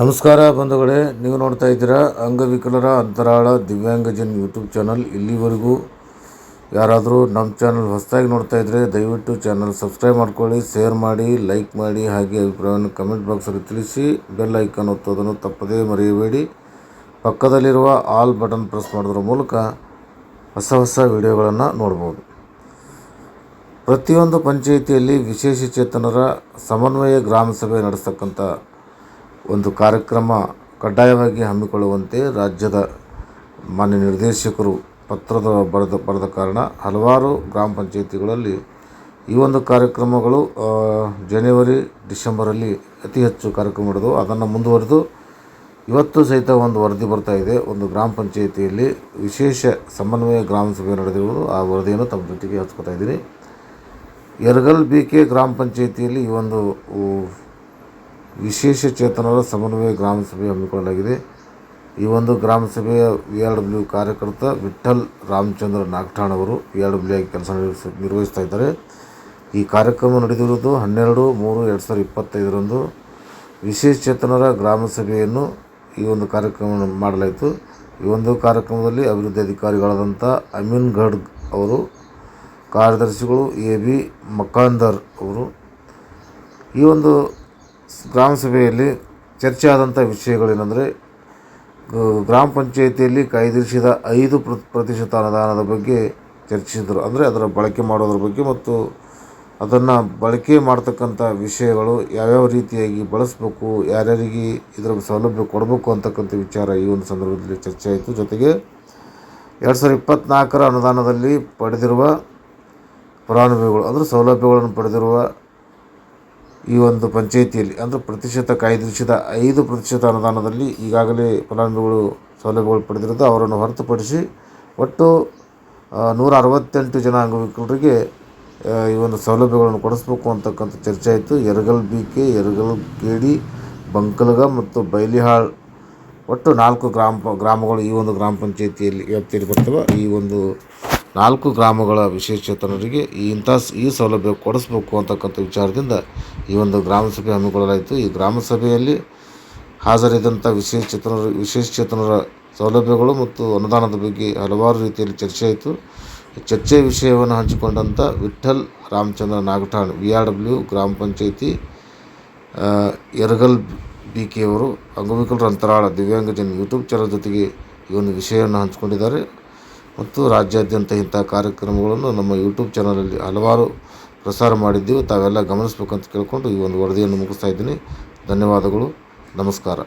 ನಮಸ್ಕಾರ ಬಂಧುಗಳೇ, ನೀವು ನೋಡ್ತಾ ಇದ್ದೀರಾ ಅಂಗವಿಕಲರ ಅಂತರಾಳ ದಿವ್ಯಾಂಗಜನ್ ಯೂಟ್ಯೂಬ್ ಚಾನಲ್ ಇಲ್ಲಿವರೆಗೂ ಯಾರಾದರೂ ನಮ್ಮ ಚಾನಲ್ ಹೊಸದಾಗಿ ನೋಡ್ತಾ ಇದ್ದರೆ ದಯವಿಟ್ಟು ಚಾನಲ್ ಸಬ್ಸ್ಕ್ರೈಬ್ ಮಾಡ್ಕೊಳ್ಳಿ ಶೇರ್ ಮಾಡಿ ಲೈಕ್ ಮಾಡಿ, ಹಾಗೆ ಅಭಿಪ್ರಾಯವನ್ನು ಕಮೆಂಟ್ ಬಾಕ್ಸಲ್ಲಿ ತಿಳಿಸಿ ಬೆಲ್ ಐಕಾನ್ ಒತ್ತೋದನ್ನು ತಪ್ಪದೇ ಮರೆಯಬೇಡಿ. ಪಕ್ಕದಲ್ಲಿರುವ ಆಲ್ ಬಟನ್ ಪ್ರೆಸ್ ಮಾಡೋದ್ರ ಮೂಲಕ ಹೊಸ ಹೊಸ ವಿಡಿಯೋಗಳನ್ನು ನೋಡ್ಬೋದು. ಪ್ರತಿಯೊಂದು ಪಂಚಾಯಿತಿಯಲ್ಲಿ ವಿಶೇಷ ಚೇತನರ ಸಮನ್ವಯ ಗ್ರಾಮ ಸಭೆ ನಡೆಸ್ತಕ್ಕಂಥ ಒಂದು ಕಾರ್ಯಕ್ರಮ ಕಡ್ಡಾಯವಾಗಿ ಹಮ್ಮಿಕೊಳ್ಳುವಂತೆ ರಾಜ್ಯದ ಮಾನ್ಯ ನಿರ್ದೇಶಕರು ಪತ್ರದ ಬರೆದ ಬರೆದ ಕಾರಣ ಹಲವಾರು ಗ್ರಾಮ ಪಂಚಾಯಿತಿಗಳಲ್ಲಿ ಈ ಒಂದು ಕಾರ್ಯಕ್ರಮಗಳು ಜನವರಿ, ಡಿಸೆಂಬರಲ್ಲಿ ಅತಿ ಹೆಚ್ಚು ಕಾರ್ಯಕ್ರಮ ನಡೆದವು ಅದನ್ನು ಮುಂದುವರೆದು ಇವತ್ತು ಸಹಿತ ಒಂದು ವರದಿ ಬರ್ತಾ ಇದೆ. ಒಂದು ಗ್ರಾಮ ಪಂಚಾಯಿತಿಯಲ್ಲಿ ವಿಶೇಷ ಸಮನ್ವಯ ಗ್ರಾಮ ಸಭೆ ನಡೆದಿರುವುದು ಆ ವರದಿಯನ್ನು ತಮ್ಮ ಜೊತೆಗೆ ಹಚ್ಕೋತಾ ಇದ್ದೀನಿ. ಯರಗಲ್ ಬಿ ಕೆ ಗ್ರಾಮ ಪಂಚಾಯಿತಿಯಲ್ಲಿ ಈ ಒಂದು ವಿಶೇಷ ಚೇತನರ ಸಮನ್ವಯ ಗ್ರಾಮ ಸಭೆ ಹಮ್ಮಿಕೊಳ್ಳಲಾಗಿದೆ. ಈ ಒಂದು ಗ್ರಾಮ ಸಭೆಯ ವಿ ಆರ್ ಡಬ್ಲ್ಯೂ ಕಾರ್ಯಕರ್ತ ವಿಠಲ್ ರಾಮಚಂದ್ರ ನಾಗಠಾಣ್ ಅವರು ವಿ ಆರ್ ಡಬ್ಲ್ಯೂ ಆಗಿ ಕೆಲಸ ನಿರ್ವಹಿಸ್ತಾ ಇದ್ದಾರೆ. ಈ ಕಾರ್ಯಕ್ರಮ ನಡೆದಿರುವುದು ಹನ್ನೆರಡು ಮೂರು ಎರಡು ಸಾವಿರದ ಇಪ್ಪತ್ತೈದರಂದು. ವಿಶೇಷ ಚೇತನರ ಗ್ರಾಮ ಸಭೆಯನ್ನು ಈ ಒಂದು ಕಾರ್ಯಕ್ರಮ ಮಾಡಲಾಯಿತು. ಈ ಒಂದು ಕಾರ್ಯಕ್ರಮದಲ್ಲಿ ಅಭಿವೃದ್ಧಿ ಅಧಿಕಾರಿಗಳಾದಂಥ ಅಮೀನ್ ಗಡ್ಗ್ ಅವರು, ಕಾರ್ಯದರ್ಶಿಗಳು ಎ ಬಿ ಮಕಾಂದರ್ ಅವರು. ಈ ಒಂದು ಗ್ರಾಮ ಸಭೆಯಲ್ಲಿ ಚರ್ಚೆ ಆದಂಥ ವಿಷಯಗಳೇನೆಂದರೆ ಗ್ರಾಮ ಪಂಚಾಯಿತಿಯಲ್ಲಿ ಕಾಯ್ದಿರಿಸಿದ ಐದು ಪ್ರ- ಪ್ರತಿಶತ ಅನುದಾನದ ಬಗ್ಗೆ ಚರ್ಚಿಸಿದರು. ಅಂದರೆ ಅದರ ಬಳಕೆ ಮಾಡೋದ್ರ ಬಗ್ಗೆ ಮತ್ತು ಅದನ್ನು ಬಳಕೆ ಮಾಡ್ತಕ್ಕಂಥ ವಿಷಯಗಳು ಯಾವ್ಯಾವ ರೀತಿಯಾಗಿ ಬಳಸಬೇಕು, ಯಾರ್ಯಾರಿಗೆ ಇದರ ಸೌಲಭ್ಯ ಕೊಡಬೇಕು ಅಂತಕ್ಕಂಥ ವಿಚಾರ ಈ ಒಂದು ಸಂದರ್ಭದಲ್ಲಿ ಚರ್ಚೆ ಆಯಿತು ಜೊತೆಗೆ ಎರಡು ಸಾವಿರದ ಇಪ್ಪತ್ತ್ನಾಲ್ಕರ ಅನುದಾನದಲ್ಲಿ ಪಡೆದಿರುವ ಫಲಾನುಭವಿಗಳು ಅಂದರೆ ಸೌಲಭ್ಯಗಳನ್ನು ಪಡೆದಿರುವ ಈ ಒಂದು ಪಂಚಾಯಿತಿಯಲ್ಲಿ ಅಂದರೆ ಪ್ರತಿಶತ ಕಾಯ್ದಿರಿಸಿದ ಐದು ಪ್ರತಿಶತ ಅನುದಾನದಲ್ಲಿ ಈಗಾಗಲೇ ಫಲಾನುಭವಿಗಳು ಸೌಲಭ್ಯಗಳು ಪಡೆದಿರೋದು ಅವರನ್ನು ಹೊರತುಪಡಿಸಿ ಒಟ್ಟು ನೂರ ಅರವತ್ತೆಂಟು ಜನ ಅಂಗವಿಕಲರಿಗೆ ಈ ಒಂದು ಸೌಲಭ್ಯಗಳನ್ನು ಕೊಡಿಸ್ಬೇಕು ಅಂತಕ್ಕಂಥ ಚರ್ಚೆ ಆಯಿತು. ಎರಗಲ್ ಬಿ ಕೆ ಯರಗಲ್ ಕೇಡಿ ಬಂಕಲಗ ಮತ್ತು ಬೈಲಿಹಾಳ್. ಒಟ್ಟು ನಾಲ್ಕು ಗ್ರಾಮ, ಗ್ರಾಮಗಳು ಈ ಒಂದು ಗ್ರಾಮ ಪಂಚಾಯಿತಿಯಲ್ಲಿ ವ್ಯಾಪ್ತಿಯಲ್ಲಿ ಬರ್ತವೆ. ಈ ಒಂದು ನಾಲ್ಕು ಗ್ರಾಮಗಳ ವಿಶೇಷಚೇತನರಿಗೆ ಈ ಇಂಥ ಈ ಸೌಲಭ್ಯ ಕೊಡಿಸ್ಬೇಕು ಅಂತಕ್ಕಂಥ ವಿಚಾರದಿಂದ ಈ ಒಂದು ಗ್ರಾಮ ಸಭೆ ಹಮ್ಮಿಕೊಳ್ಳಲಾಯಿತು. ಈ ಗ್ರಾಮ ಸಭೆಯಲ್ಲಿ ಹಾಜರಿದ್ದಂಥ ವಿಶೇಷಚೇತನರ ವಿಶೇಷಚೇತನರ ಸೌಲಭ್ಯಗಳು ಮತ್ತು ಅನುದಾನದ ಬಗ್ಗೆ ಹಲವಾರು ರೀತಿಯಲ್ಲಿ ಚರ್ಚೆ ಆಯಿತು. ಚರ್ಚೆಯ ವಿಷಯವನ್ನು ಹಂಚಿಕೊಂಡಂಥ Vitthal Ramachandra Nagathan, V R W ಗ್ರಾಮ ಪಂಚಾಯಿತಿ ಎರಗಲ್ ಬಿ ಕೆ ಅವರು, ಅಂಗವಿಕಲರ ಅಂತರಾಳ ದಿವ್ಯಾಂಗಜನ್ ಯೂಟ್ಯೂಬ್ ಚಾನಲ್ ಜೊತೆಗೆ ಈ ಒಂದು ವಿಷಯವನ್ನು ಹಂಚಿಕೊಂಡಿದ್ದಾರೆ. ಮತ್ತು ರಾಜ್ಯಾದ್ಯಂತ ಇಂಥ ಕಾರ್ಯಕ್ರಮಗಳನ್ನು ನಮ್ಮ ಯೂಟ್ಯೂಬ್ ಚಾನಲಲ್ಲಿ ಹಲವಾರು ಪ್ರಸಾರ ಮಾಡಿದ್ದೀವಿ. ತಾವೆಲ್ಲ ಗಮನಿಸಬೇಕಂತ ಕೇಳಿಕೊಂಡು ಈ ಒಂದು ವರದಿಯನ್ನು ಮುಗಿಸ್ತಾ ಇದ್ದೀನಿ. ಧನ್ಯವಾದಗಳು. ನಮಸ್ಕಾರ.